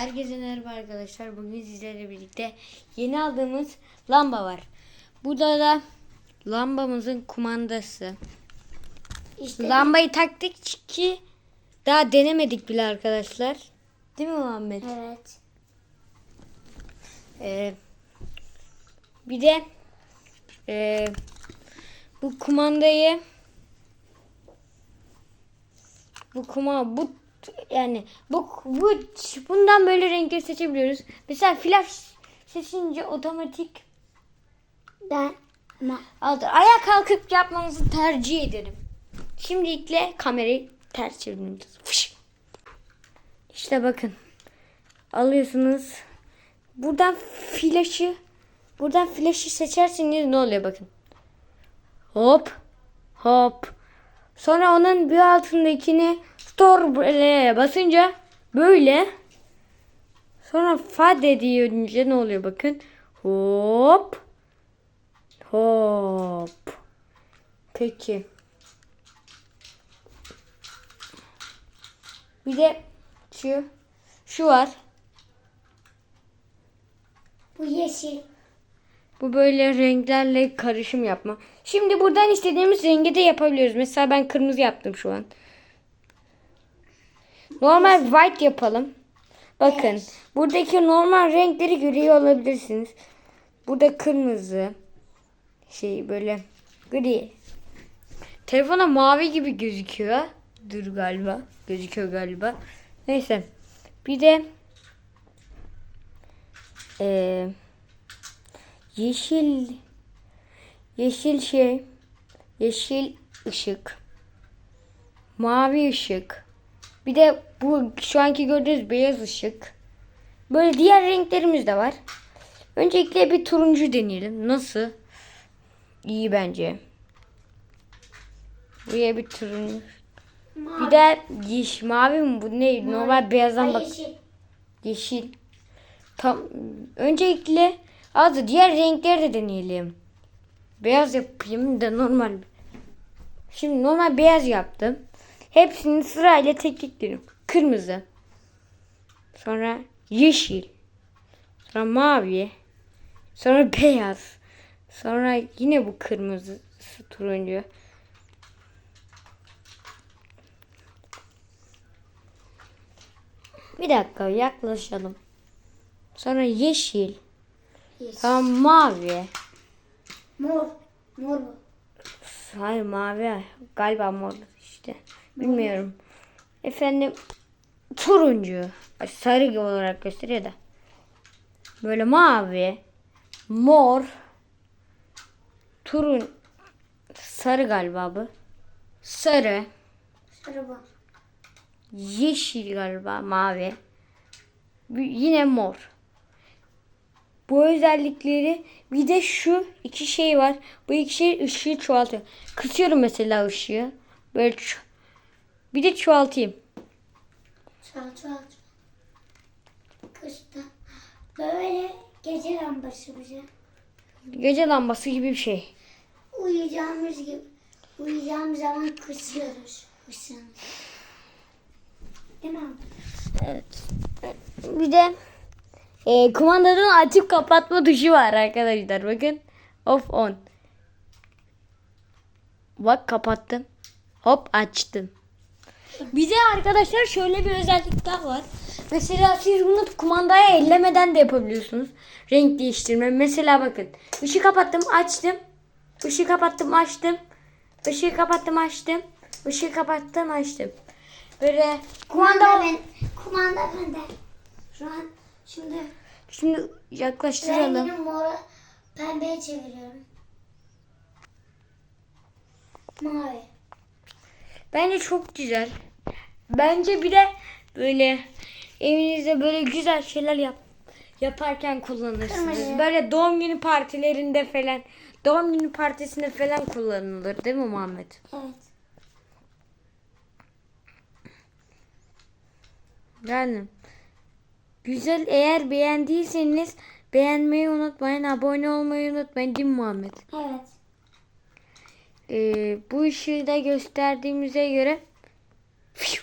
Herkese merhaba arkadaşlar. Bugün sizlerle birlikte yeni aldığımız lamba var. Burada da lambamızın kumandası. İşte Lambayı taktık ki daha denemedik bile arkadaşlar. Değil mi Muhammed? evet. Ee, bir de ee, bu kumandayı bu kuma bu yani bu bu bundan böyle renkleri seçebiliyoruz. Mesela flash seçince otomatik Ben aldır. Ayağa kalkıp yapmanızı tercih ederim. Şimdilikle kamerayı ters çevirmemiz. Fış. İşte bakın. Alıyorsunuz. Buradan flaşı buradan flaşı seçerseniz ne oluyor bakın. Hop. Hop. Sonra onun bir altındakini store böyle basınca böyle sonra fade deyince ne oluyor bakın. Hop. Hop. Peki. Bir de şu şu var. bu yeşil. Bu böyle renklerle karışım yapma. Şimdi buradan istediğimiz rengi de yapabiliyoruz. Mesela ben kırmızı yaptım şu an. Normal white yapalım. Bakın. Evet. Buradaki normal renkleri görüyor olabilirsiniz. Burada kırmızı. Şey böyle gri. Telefona mavi gibi gözüküyor. Dur galiba. Gözüküyor galiba. Neyse. Bir de eee yeşil yeşil şey yeşil ışık mavi ışık bir de bu şu anki gördüğünüz beyaz ışık böyle diğer renklerimiz de var öncelikle bir turuncu deneyelim nasıl iyi bence buraya bir turuncu bir de yeş mavi mi bu ne normal beyazdan bak yeşil. Yeşil. Tam öncelikle az diğer renkleri de deneyelim. Beyaz yapayım da normal. Şimdi normal beyaz yaptım. Hepsini sırayla tek tek deniyorum. Kırmızı. Sonra yeşil. Sonra mavi. Sonra beyaz. Sonra yine bu kırmızı turuncu. Bir dakika yaklaşalım. Sonra yeşil. Yeşil. Sonra mavi. Mor. Mor bu. Hayır mavi. Galiba mor işte. Bilmiyorum. Efendim turuncu. Sarı gibi olarak gösteriyor da. Böyle mavi. Mor. Turun. Sarı galiba bu. Sarı. Sarı bu. Yeşil galiba mavi. Yine mor. Bu özellikleri bir de şu iki şey var. Bu iki şey ışığı çoğaltıyor. Kısıyorum mesela ışığı. Böyle bir de çoğaltayım. Çal çal. Kışta. Böyle gece lambası bize. Gece lambası gibi bir şey. Uyuyacağımız gibi. Uyuyacağımız zaman kısıyoruz. Isın. Değil mi abi? Evet. Bir de e, kumandanın açıp kapatma tuşu var arkadaşlar. Bakın. Off on. Bak kapattım. Hop açtım. Bir de arkadaşlar şöyle bir özellik daha var. Mesela siz bunu kumandaya ellemeden de yapabiliyorsunuz. Renk değiştirme. Mesela bakın. Işığı kapattım açtım. Işığı kapattım açtım. Işığı kapattım açtım. Işığı kapattım açtım. Böyle Kumanda kumanda ben. Kumanda bende. Şu an şimdi Şimdi yaklaştıralım. rengini mora pembeye çeviriyorum. Mavi. Bence çok güzel. Bence bir de böyle evinizde böyle güzel şeyler yap yaparken kullanırsınız. Kırmızı. Böyle doğum günü partilerinde falan, doğum günü partisinde falan kullanılır değil mi Muhammed? Evet. Yani güzel eğer beğendiyseniz beğenmeyi unutmayın, abone olmayı unutmayın değil mi Muhammed? Evet. Ee, bu ışığı da gösterdiğimize göre Phew.